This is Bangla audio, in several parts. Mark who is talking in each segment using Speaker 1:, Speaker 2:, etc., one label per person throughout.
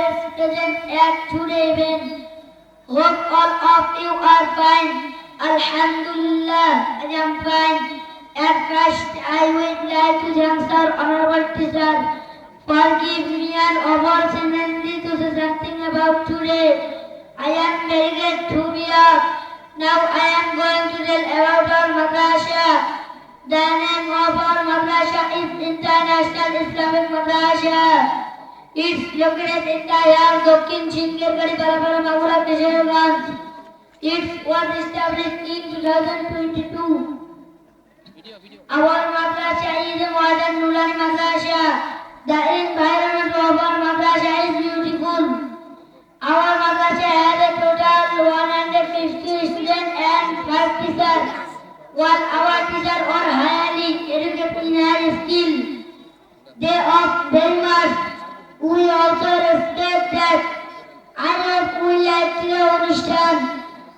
Speaker 1: at today event. Hope all of you are fine. Alhamdulillah, I am fine. At first, I would like to thank honorable teacher for giving me an to something about today. I am very to be up. Now I am going to tell about our madrasa. The of our madrasa is International Islamic Madrasa. इकडे दिंडायाम दक्षिण सिंगरकडे बराबर Magura Majerganj it was established in 2022 our madrasa is modern नुलानी madrasa the environment of our madrasa is beautiful our madrasa has a total 150 student and 5 teacher while our teacher are highly educated in their skill they are very much কুই অফার আমার কুই আজকে অনুষ্ঠান।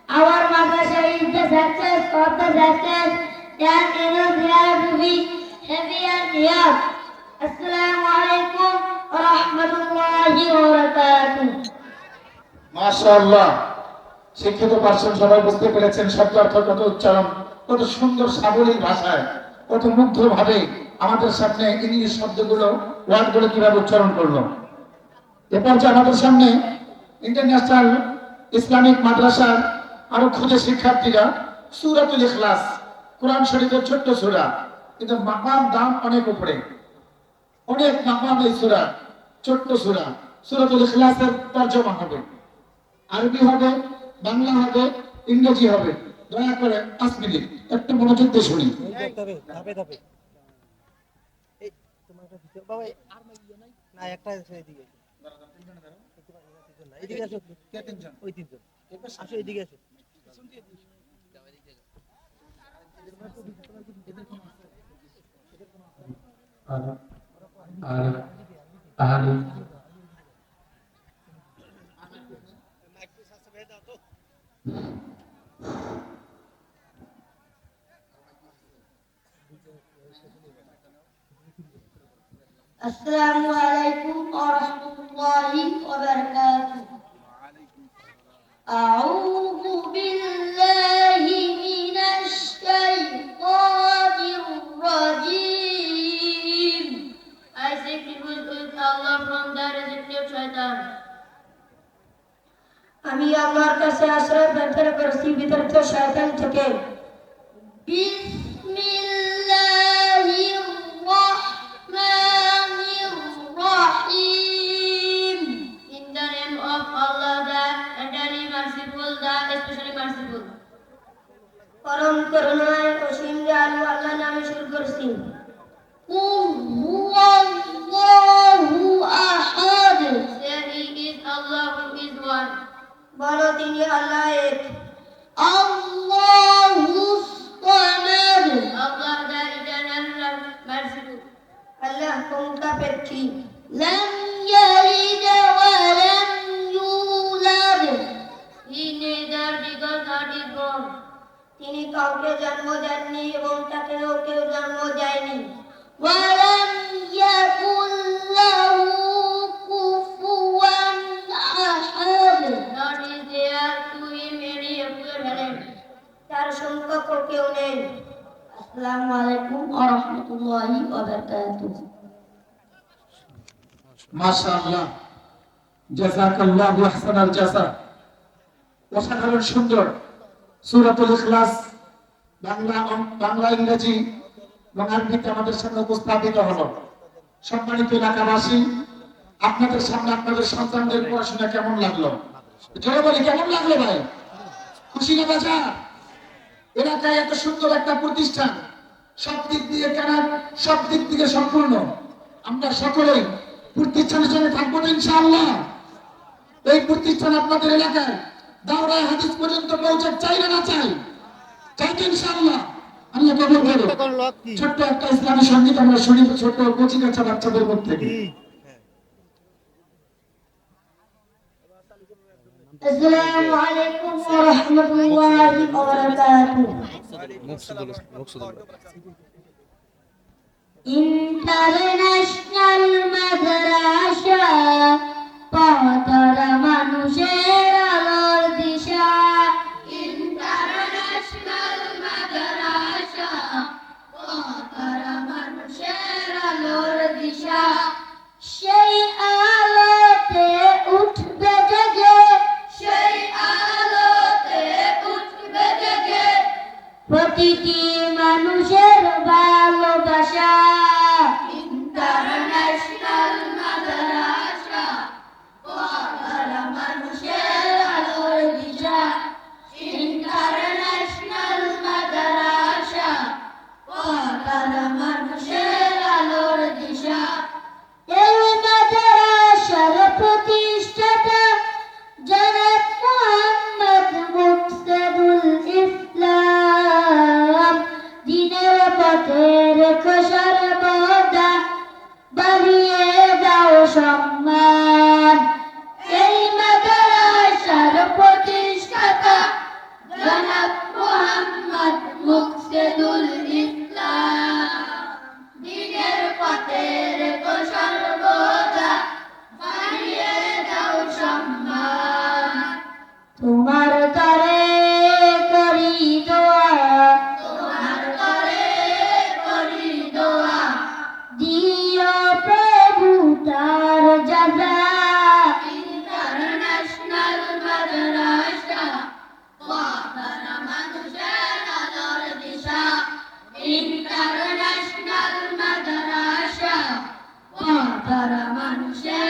Speaker 1: আমার মাদ্রাসা ইনতে থাকছে কত থাকছে যা কেন দেয়া বিবি হেভিয়ার নিয়া আসসালামু
Speaker 2: আলাইকুম শিক্ষিত পারছেন সবাই বুঝতে পেরেছেন সব অর্থ কত উচ্চারণ, কত সুন্দর সাবলীর ভাষায়, কত মুগ্ধ ভাবে আমাদের সামনে ইংলিশ শব্দগুলো ওয়ার্ডগুলো কীভাবে উচ্চারণ করল? এরপর যে আমাদের সামনে ইন্টারন্যাশনাল ইসলামিক মাদ্রাসার আরও খুঁজে শিক্ষার্থীরা সুরাতুল ইখলাস, কোরআন শরীফের ছোট্ট সুরা, কিন্তু মাকাম দাম অনেক উপরে। অনেক মাকাম এই সুরা, ছোট্ট সুরা, সুরাতুল ইখলাসের তর্জমা হবে। আরবি হবে, বাংলা হবে, ইংরেজি হবে। দয়া করে পাঁচ মিনিট, একটু মনোযোগ দিয়ে শুনি।
Speaker 3: বাবা আর ইয়ে নাই? না একটা আছে এদিকে। এদিকে আসো। ওই তিনজন। আসো এদিকে আসো।
Speaker 1: আসসালামু আলাইকুম ওয়া রাহমাতুল্লাহি ওয়া বারাকাতুহু। আউযু বিল্লাহি মিনাশ শাইতানির রাজীম। I seek refuge with Allah from the residue shaitan. আমি আল্লাহর কাছে আশ্রয় প্রার্থনা করছি বিতর্ক শয়তান থেকে। বিশ বলো তিনি আল্লাহ এক। আল্লাহুস সামাদ। আল্লাহ the eternal merciful আল্লাহ ক্ষমতাপেক্ষী। লাম ইয়ালিদ ওয়া লাম ইউলাদ। nor is born. তিনি কাউকে জন্ম দেননি এবং তাকেও কেউ জন্ম দেয়নি। তার সমকক্ষ কেউ নেই। আসসালামু আলাইকুম ওয়া রাহমাতুল্লাহি ওয়া বারাকাতুহু
Speaker 2: মাশাআল্লাহ। জাযাকাল্লাহু আহসানাল জাযা অসাধারণ সুন্দর। সূরাতুল ইখলাস বাংলা বাংলা ইংরেজি আমাদের সামনে উপস্থাপিত হলো। সম্মানিত এলাকাবাসী, আপনাদের সামনে আপনাদের সন্তানদের পড়াশোনা কেমন লাগল? জোরে বলি, কেমন লাগল ভাই? খুশি না বাজা এলাকায় এত সুন্দর একটা প্রতিষ্ঠান, সব দিক দিয়ে কেন সব দিক থেকে সম্পূর্ণ। আমরা সকলেই প্রতিষ্ঠানের জন্য থাকব তো ইনশাআল্লাহ। এই প্রতিষ্ঠান আপনাদের এলাকায় দাওরায় হাদিস পর্যন্ত পৌঁছে চাই না না চাই? চাই ইনশাআল্লাহ। আমি কবর করবো
Speaker 3: কোন লক কি
Speaker 2: ছোট্ট একটা ইসলামী সঙ্গীত আমরা শুনি ছোট্ট কচি কাঁচা বাচ্চাদের মধ্যে থেকে
Speaker 3: কি
Speaker 1: السلام عليكم ورحمة الله وبركاته International Mama. Yeah.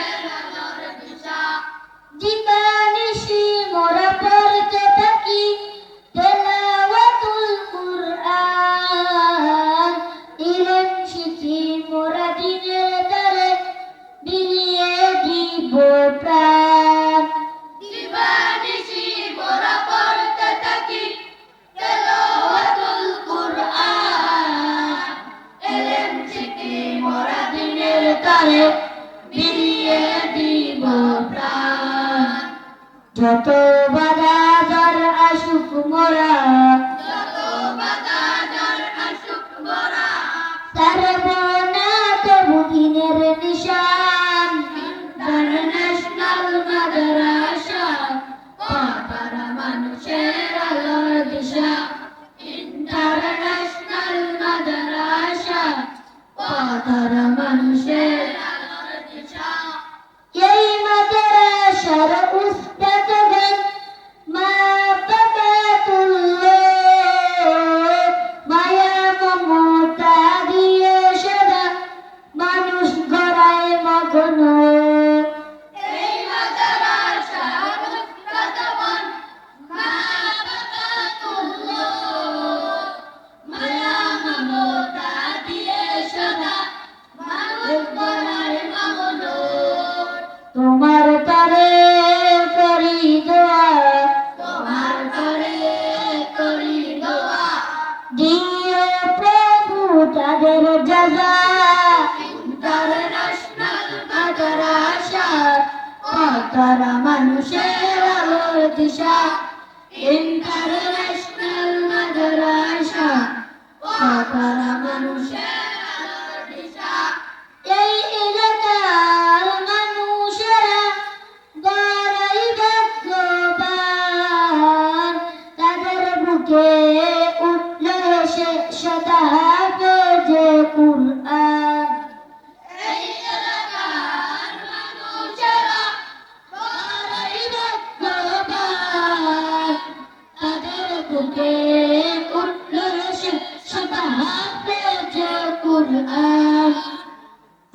Speaker 1: পাতারা মানুষের আলোর দিশা।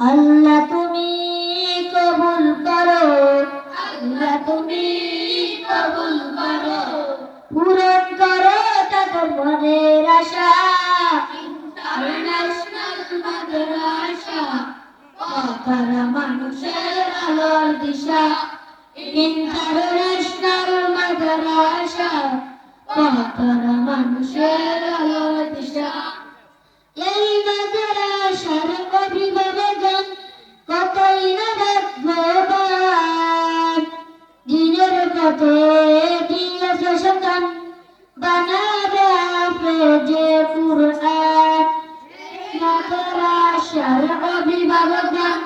Speaker 1: আল্লাহ তুমি কবুল করো। আল্লাহ তুমি কবুল করো। পূরণ করো তাদের মনের আশা। ইন্টারন্যাশনাল মাদ্রাসা পাতারা মানুষের আলোর দিশা। ইন্টারন্যাশনাল মাদ্রাসা পাতারা মানুষের আলোর দিশা। এই মাদ্রাসার অভিভাবকগণ কতই না ভাগ্যবান দিনের পথে দিয়েছে সন্তান বানাবে যে কুরআন। মাদ্রাসার অভিভাবকগণ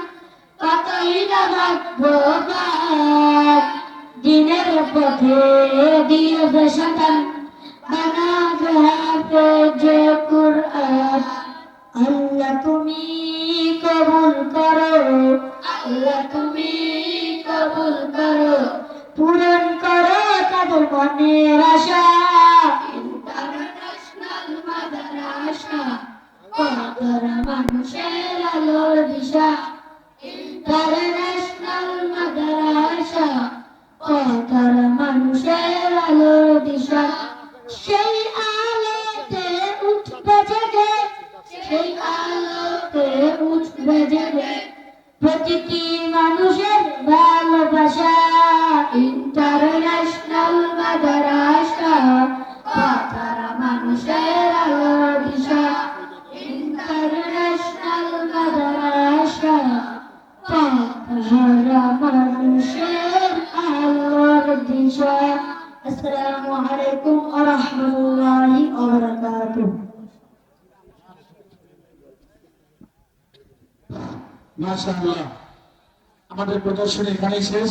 Speaker 1: কতই না ভাগ্যবান পথে দিয়েছে সন্তান বানাবে যে কুরআন। আল্লাহ তুমি কবুল করো। আল্লাহ তুমি কবুল করো। পূরণ করো তাদের মনের আশা। ইন্টারন্যাশনাল মাদ্রাসা পাতারা মানুষের আলোর দিশা। ইন্টারন্যাশনাল মাদ্রাসা পাতারা মানুষের আলোর দিশা। সেই
Speaker 2: মাশাআল্লাহ। আমাদের প্রদর্শনী এখানেই শেষ।